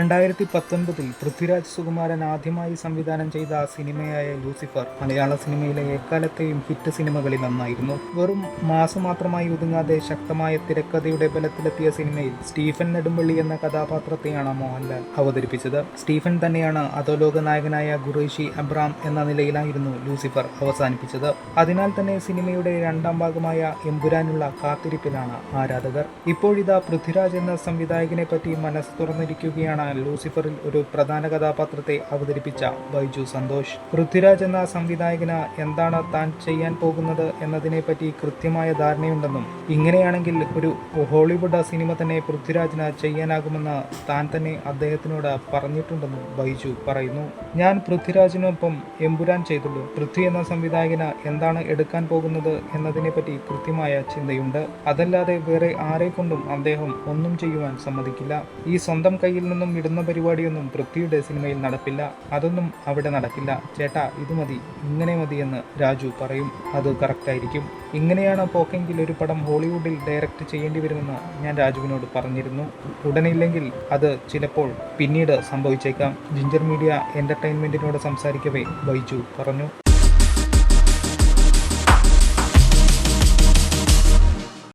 രണ്ടായിരത്തി പത്തൊൻപതിൽ പൃഥ്വിരാജ് സുകുമാരൻ ആദ്യമായി സംവിധാനം ചെയ്ത സിനിമയായ ലൂസിഫർ മലയാള സിനിമയിലെ എക്കാലത്തെയും ഹിറ്റ് സിനിമകളിൽ ഒന്നായിരുന്നു. വെറും മാസം മാത്രമായി ഒതുങ്ങാതെ ശക്തമായ തിരക്കഥയുടെ ബലത്തിലെത്തിയ സിനിമയിൽ സ്റ്റീഫൻ നെടുമ്പള്ളി എന്ന കഥാപാത്രത്തെയാണ് മോഹൻലാൽ അവതരിപ്പിച്ചത്. സ്റ്റീഫൻ തന്നെയാണ് അധോലോക നായകനായ ഖുറേഷി അബ്രാം എന്ന നിലയിലായിരുന്നു ലൂസിഫർ അവസാനിപ്പിച്ചത്. അതിനാൽ തന്നെ സിനിമയുടെ രണ്ടാം ഭാഗമായ എമ്പുരാനുള്ള കാത്തിരിപ്പിലാണ് ആരാധകർ. ഇപ്പോഴിതാ പൃഥ്വിരാജ് എന്ന സംവിധായകനെ പറ്റി മനസ്സ് തുറന്നിരിക്കുകയാണ് ലൂസിഫറിൽ ഒരു പ്രധാന കഥാപാത്രത്തെ അവതരിപ്പിച്ച ബൈജു സന്തോഷ്. പൃഥ്വിരാജ് എന്ന സംവിധായകന് എന്താണ് താൻ ചെയ്യാൻ പോകുന്നത് എന്നതിനെപ്പറ്റി കൃത്യമായ ധാരണയുണ്ടെന്നും ഇങ്ങനെയാണെങ്കിൽ ഒരു ഹോളിവുഡ് സിനിമ തന്നെ പൃഥ്വിരാജിന് ചെയ്യാനാകുമെന്ന് താൻ തന്നെ അദ്ദേഹത്തിനോട് പറഞ്ഞിട്ടുണ്ടെന്നും ബൈജു പറയുന്നു. ഞാൻ പൃഥ്വിരാജിനൊപ്പം എമ്പുരാൻ ചെയ്തുള്ളൂ. പൃഥ്വി എന്ന സംവിധായകന് എന്താണ് എടുക്കാൻ പോകുന്നത് എന്നതിനെപ്പറ്റി കൃത്യമായ ചിന്തയുണ്ട്. അതല്ലാതെ വേറെ ആരെ കൊണ്ടും അദ്ദേഹം ഒന്നും ചെയ്യുവാൻ സമ്മതിക്കില്ല. ഈ സ്വന്തം കയ്യിൽ നിന്നും ഇടുന്ന പരിപാടിയൊന്നും പൃഥ്വിയുടെ സിനിമയിൽ നടപ്പില്ല. അതൊന്നും അവിടെ നടക്കില്ല. ചേട്ടാ ഇത് മതി. ഇങ്ങനെ മതി എന്ന് രാജു പറയും. അത് കറക്റ്റായിരിക്കും ഇങ്ങനെയാണ് പോക്കെങ്കിൽ ഒരു പടം ഹോളിവുഡിൽ ഡയറക്റ്റ് ചെയ്യേണ്ടി വരുമെന്ന് ഞാൻ രാജുവിനോട് പറഞ്ഞിരുന്നു. ഉടനില്ലെങ്കിൽ അത് ചിലപ്പോൾ പിന്നീട് സംഭവിച്ചേക്കാം. ജിഞ്ചർ മീഡിയ എന്റർടൈൻമെന്റിനോട് സംസാരിക്കവേ ബൈജു പറഞ്ഞു.